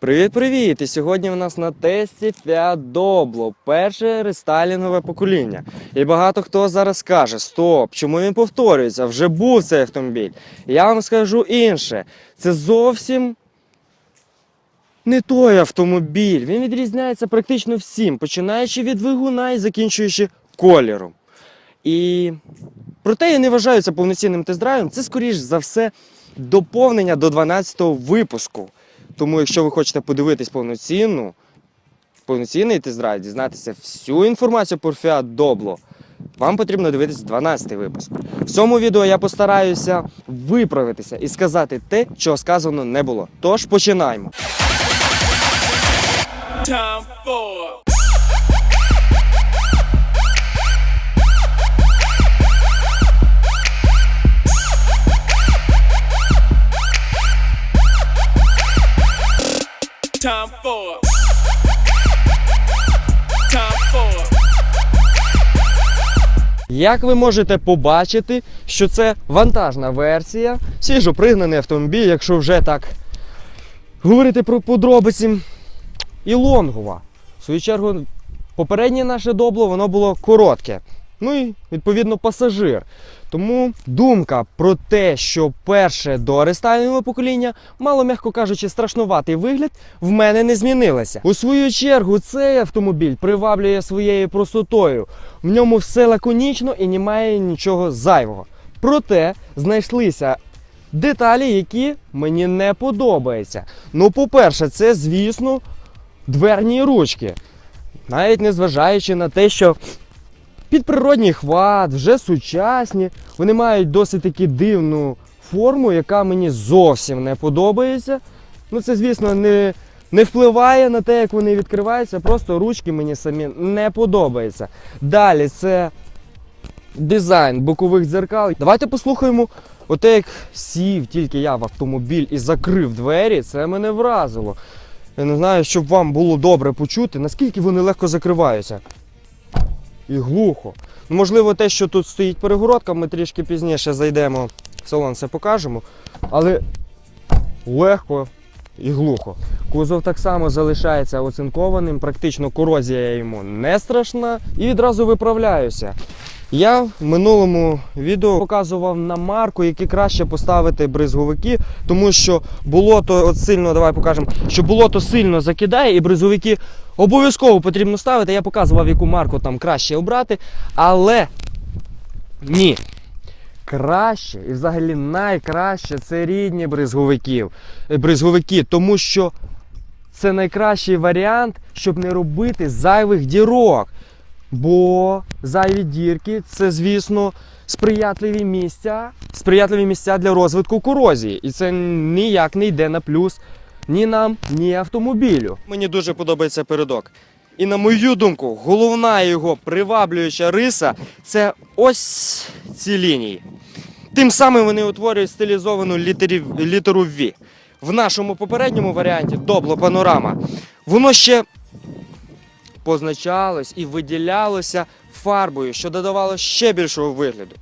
Привіт-привіт! І сьогодні в нас на тесті Fiat Doblo, перше рестайлінгове покоління. І багато хто зараз скаже: Стоп, чому він повторюється? Вже був цей автомобіль. Я вам скажу інше. Це зовсім не той автомобіль. Він відрізняється практично всім, починаючи від двигуна і закінчуючи кольором. І проте я не вважаю це повноцінним тест-драйвом. Це, скоріш за все, доповнення до 12-го випуску. Тому, якщо ви хочете подивитись повноцінну, повноцінний тест-драйв, дізнатися всю інформацію про Fiat Doblo, вам потрібно дивитися 12-й випуск. В цьому відео я постараюся виправитися і сказати те, чого сказано не було. Тож починаємо. Time for Як ви можете побачити, що це вантажна версія, свіжопригнаний автомобіль, якщо вже так говорити про подробиці, і лонгова. В свою чергу, попереднє наше добло воно було коротке. Ну і відповідно пасажир. Тому думка про те, що перше до рестайлінгового покоління мало, м'яко кажучи, страшнуватий вигляд, в мене не змінилася. У свою чергу, цей автомобіль приваблює своєю простотою. В ньому все лаконічно і немає нічого зайвого. Проте знайшлися деталі, які мені не подобаються. Ну, по-перше, це, звісно, дверні ручки. Навіть не зважаючи на те, що підприродній хват, вже сучасні, вони мають досить таки дивну форму, яка мені зовсім не подобається. Ну, це, звісно, не, не впливає на те, як вони відкриваються, просто ручки мені самі не подобаються. Далі це дизайн бокових дзеркал. Давайте послухаємо, оте, як сів тільки я в автомобіль і закрив двері, це мене вразило. Я не знаю, щоб вам було добре почути, наскільки вони легко закриваються. І глухо. Ну, можливо, те, що тут стоїть перегородка, ми трішки пізніше зайдемо в салон, все покажемо. Але легко і глухо. Кузов так само залишається оцинкованим, практично корозія йому не страшна і відразу виправляюся. Я в минулому відео показував на марку, які краще поставити бризговики, тому що болото от сильно, давай покажемо, що болото сильно закидає, і бризговики обов'язково потрібно ставити. Я показував, яку марку там краще обрати, але ні. Краще і взагалі найкраще це рідні бризговиків, е, бризговики, тому що це найкращий варіант, щоб не робити зайвих дірок. Бо зайві дірки це, звісно, сприятливі місця, сприятливі місця для розвитку корозії. І це ніяк не йде на плюс ні нам, ні автомобілю. Мені дуже подобається передок. І на мою думку, головна його приваблююча риса це ось ці лінії. Тим самим вони утворюють стилізовану літерів, літеру V. В нашому попередньому варіанті добло панорама. Воно ще позначалось і виділялося фарбою, що додавало ще більшого вигляду.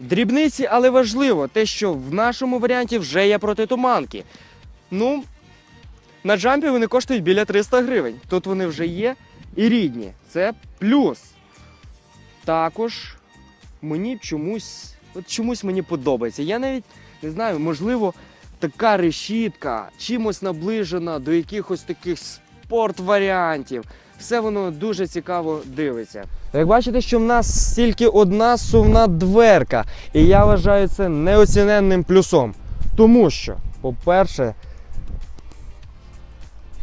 Дрібниці, але важливо, те, що в нашому варіанті вже є протитуманки. Ну, на джампі вони коштують біля 300 гривень. Тут вони вже є і рідні. Це плюс. Також мені чомусь, от чомусь мені подобається. Я навіть не знаю, можливо, така решітка чимось наближена до якихось таких спорт-варіантів. Все воно дуже цікаво дивиться. Як бачите, що в нас тільки одна сувна дверка, і я вважаю це неоціненним плюсом. Тому що, по-перше,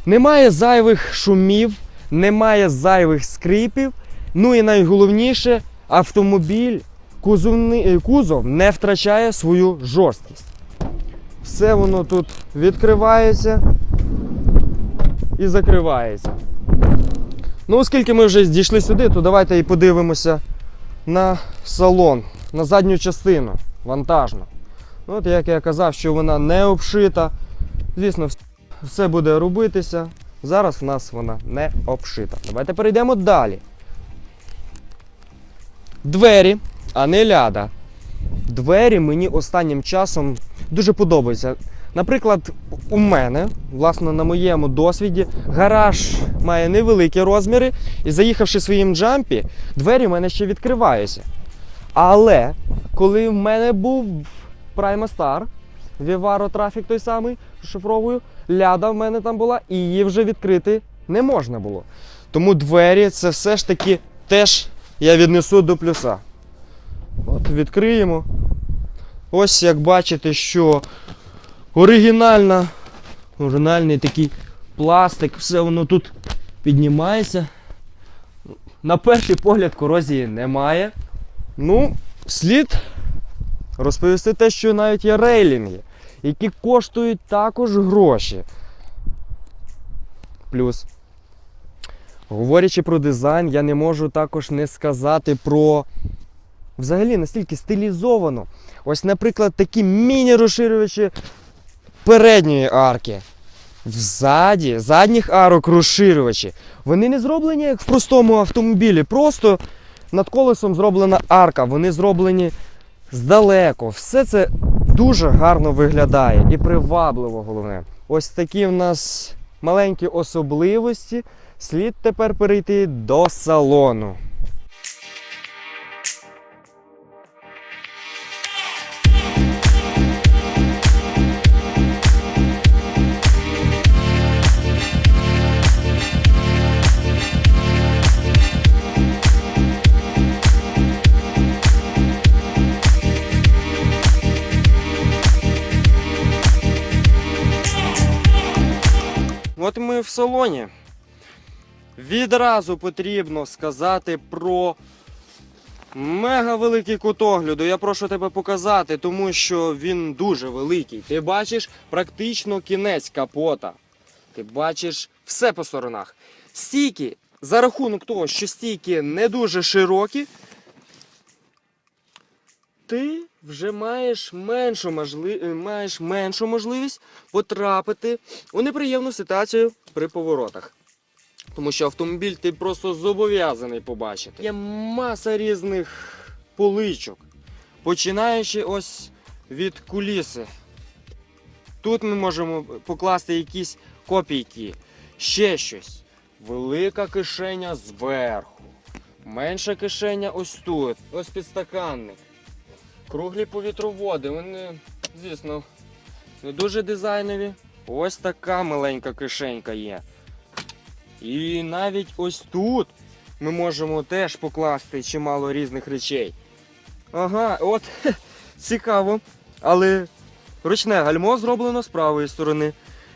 немає зайвих шумів, немає зайвих скрипів. Ну і найголовніше, автомобіль, е, кузов не втрачає свою жорсткість. Все воно тут відкривається і закривається. Ну, оскільки ми вже дійшли сюди, то давайте і подивимося на салон, на задню частину вантажну. Ну, От як я казав, що вона не обшита. Звісно, вс- все буде робитися. Зараз в нас вона не обшита. Давайте перейдемо далі. Двері, а не ляда. Двері мені останнім часом дуже подобаються. Наприклад, у мене, власне, на моєму досвіді, гараж має невеликі розміри, і заїхавши своїм джампі, двері в мене ще відкриваються. Але коли в мене був Prima Star, Vivaro Traffic той самий, шифровою, ляда в мене там була, і її вже відкрити не можна було. Тому двері це все ж таки теж я віднесу до плюса. От відкриємо. Ось як бачите, що оригінальна, оригінальний такий пластик, все воно тут піднімається. На перший погляд корозії немає. Ну, слід розповісти те, що навіть є рейлінги, які коштують також гроші. Плюс. Говорячи про дизайн, я не можу також не сказати про взагалі настільки стилізовано. Ось, наприклад, такі міні-розширювачі передньої арки. Взаді, задніх арок розширювачі. Вони не зроблені як в простому автомобілі. Просто над колесом зроблена арка. Вони зроблені здалеку. Все це дуже гарно виглядає і привабливо головне. Ось такі в нас маленькі особливості. Слід тепер перейти до салону. От ми в салоні. Відразу потрібно сказати про мега великий кут огляду. Я прошу тебе показати, тому що він дуже великий. Ти бачиш практично кінець капота. Ти бачиш все по сторонах. Стійки, за рахунок того, що стійки не дуже широкі, ти вже маєш меншу, можли... е, маєш меншу можливість потрапити у неприємну ситуацію при поворотах. Тому що автомобіль ти просто зобов'язаний побачити. Є маса різних поличок, починаючи ось від куліси. Тут ми можемо покласти якісь копійки, ще щось. Велика кишеня зверху. Менша кишеня ось тут. Ось підстаканник. Круглі повітроводи. Вони, звісно, не дуже дизайнові. Ось така маленька кишенька є. І навіть ось тут ми можемо теж покласти чимало різних речей. Ага, от цікаво. Але ручне гальмо зроблено з правої сторони.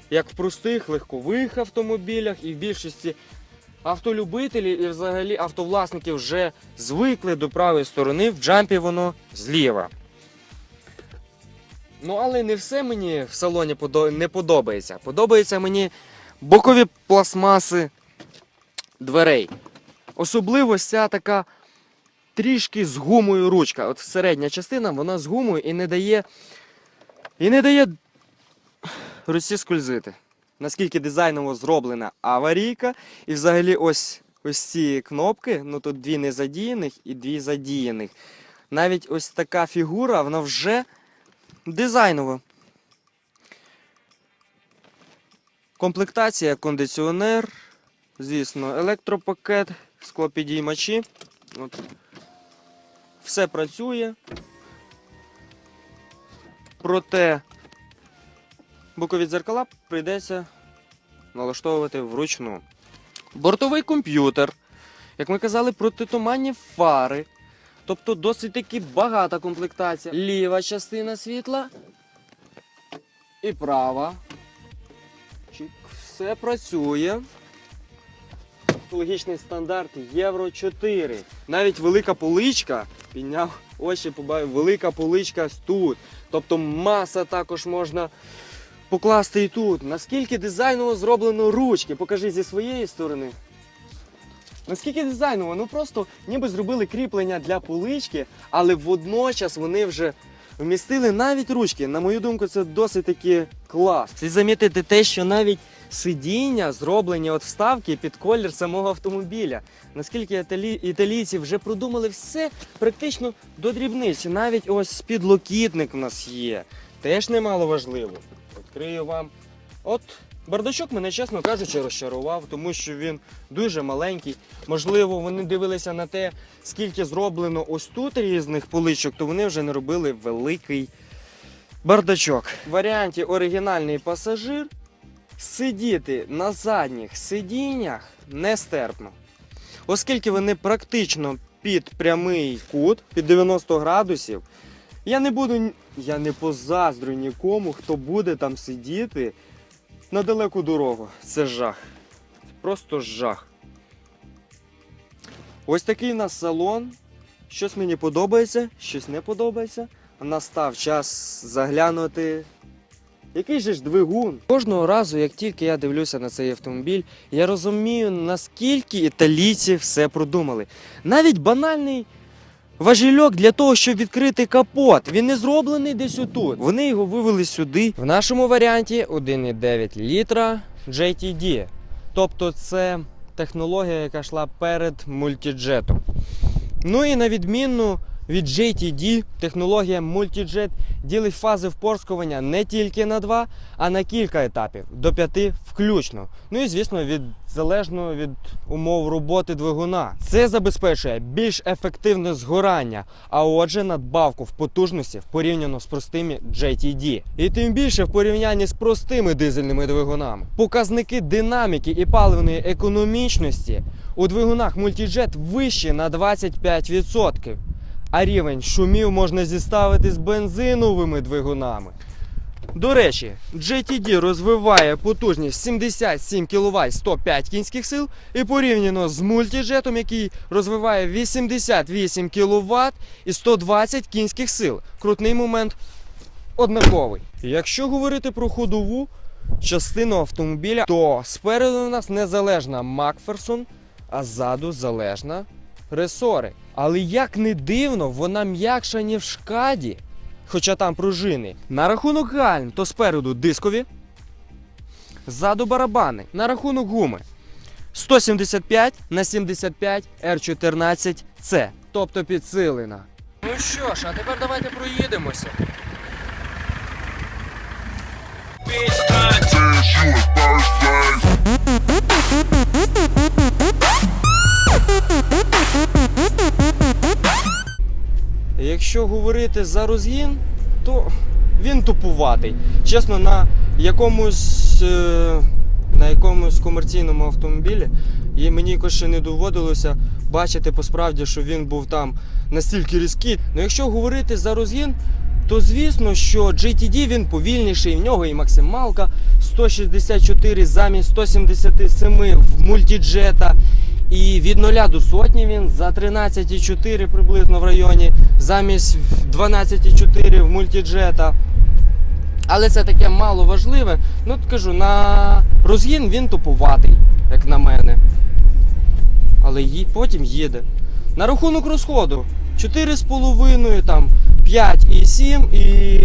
Як в простих легкових автомобілях і в більшості автолюбителів і взагалі автовласники вже звикли до правої сторони, в джампі воно зліва. Ну, але не все мені в салоні не подобається. Подобаються мені бокові пластмаси дверей. Особливо ця така трішки з гумою ручка. От середня частина вона з гумою і не дає. І не дає руці скользити. Наскільки дизайново зроблена аварійка. І взагалі ось ось ці кнопки, ну тут дві незадіяних і дві задіяних. Навіть ось така фігура, вона вже дизайнова. Комплектація, кондиціонер, звісно, електропакет, склопідіймачі. От. Все працює. Проте бокові дзеркала прийдеться налаштовувати вручну. Бортовий комп'ютер. Як ми казали, протитуманні фари. Тобто досить таки багата комплектація. Ліва частина світла і права. Чик, все працює. Логічний стандарт Євро 4. Навіть велика поличка, підняв очі, побачив, велика поличка тут. Тобто маса також можна покласти і тут. Наскільки дизайново зроблено ручки? Покажи зі своєї сторони. Наскільки дизайново? Ну просто ніби зробили кріплення для полички, але водночас вони вже вмістили навіть ручки. На мою думку, це досить таки клас. Слід замітити те, що навіть сидіння зроблені от вставки під колір самого автомобіля. Наскільки італі... італійці вже продумали все практично до дрібниці. Навіть ось підлокітник у нас є. Теж немало важливо. Відкрию вам. От бардачок мене, чесно кажучи, розчарував, тому що він дуже маленький. Можливо, вони дивилися на те, скільки зроблено ось тут різних поличок, то вони вже не робили великий бардачок. В варіанті оригінальний пасажир сидіти на задніх сидіннях нестерпно. Оскільки вони практично під прямий кут, під 90 градусів, я не буду, я не позаздрю нікому, хто буде там сидіти на далеку дорогу. Це жах. Просто жах. Ось такий у нас салон. Щось мені подобається, щось не подобається. Настав час заглянути. Який же ж двигун? Кожного разу, як тільки я дивлюся на цей автомобіль, я розумію, наскільки італійці все продумали. Навіть банальний важільок для того, щоб відкрити капот. Він не зроблений десь отут. Вони його вивели сюди. В нашому варіанті 1,9 літра JTD. Тобто це технологія, яка йшла перед мультиджетом. Ну і на відміну від JTD, технологія Multijet ділить фази впорскування не тільки на два, а на кілька етапів, до п'яти включно. Ну і звісно, від залежно від умов роботи двигуна. Це забезпечує більш ефективне згорання, а отже, надбавку в потужності порівняно з простими JTD. І тим більше в порівнянні з простими дизельними двигунами. Показники динаміки і паливної економічності у двигунах Multijet вищі на 25%. А рівень шумів можна зіставити з бензиновими двигунами. До речі, GTD розвиває потужність 77 кВт 105 кінських сил і порівняно з мультіджетом, який розвиває 88 кВт і 120 кінських сил. Крутний момент однаковий. Якщо говорити про ходову частину автомобіля, то спереду у нас незалежна Макферсон, а ззаду залежна ресори. Але як не дивно, вона м'якша, ніж в шкаді, хоча там пружини. На рахунок гальм, то спереду дискові, ззаду барабани. На рахунок гуми 175 на 75 R14C, тобто підсилена. Ну що ж, а тепер давайте проїдемося. Якщо говорити за розгін, то він тупуватий. Чесно, на якомусь, е, на якомусь комерційному автомобілі і мені якось ще не доводилося бачити по що він був там настільки різкий. Ну якщо говорити за розгін, то звісно, що GTD він повільніший, в нього і максималка 164 замість 177 в мультіджета. І від 0 до сотні він за 13,4 приблизно в районі, замість 12,4 в мультіджета. Але це таке мало важливе. Ну, кажу, на розгін він тупуватий, як на мене. Але потім їде. На рахунок розходу 4,5, там 5 і 7 і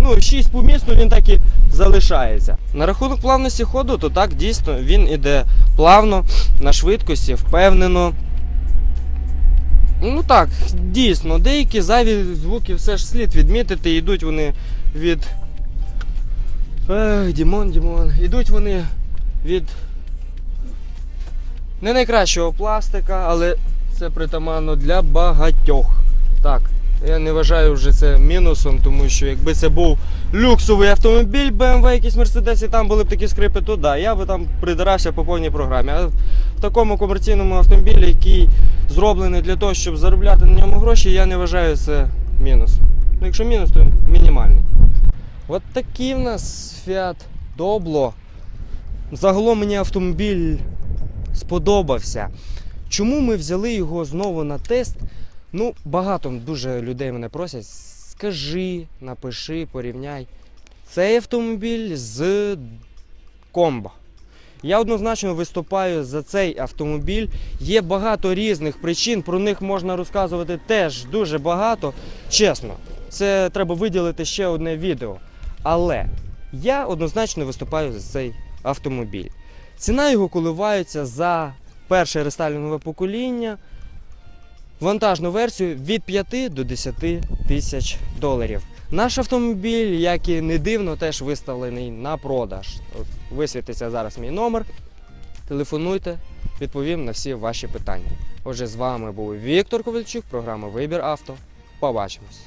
ну, 6 по місту він так і залишається. На рахунок плавності ходу, то так дійсно він іде плавно, на швидкості, впевнено. Ну так, дійсно, деякі зайві звуки все ж слід відмітити, йдуть вони від. Ех, Дімон, Дімон. Йдуть вони від не найкращого пластика, але це притаманно для багатьох. Так, я не вважаю вже це мінусом, тому що якби це був люксовий автомобіль BMW, якийсь Mercedes, і там були б такі скрипи, то да, я би там придирався по повній програмі. А в такому комерційному автомобілі, який зроблений для того, щоб заробляти на ньому гроші, я не вважаю це мінусом. Ну, якщо мінус, то мінімальний. От такий в нас Fiat Doblo. Загалом мені автомобіль сподобався. Чому ми взяли його знову на тест? Ну, багато дуже людей мене просять. Скажи, напиши, порівняй. Цей автомобіль з комбо. Я однозначно виступаю за цей автомобіль. Є багато різних причин, про них можна розказувати теж дуже багато. Чесно, це треба виділити ще одне відео. Але я однозначно виступаю за цей автомобіль. Ціна його коливається за перше рестайлінгове покоління вантажну версію від 5 до 10 тисяч доларів. Наш автомобіль, як і не дивно, теж виставлений на продаж. Висвітиться зараз мій номер. Телефонуйте, відповім на всі ваші питання. Отже, з вами був Віктор Ковальчук, програма Вибір авто. Побачимось.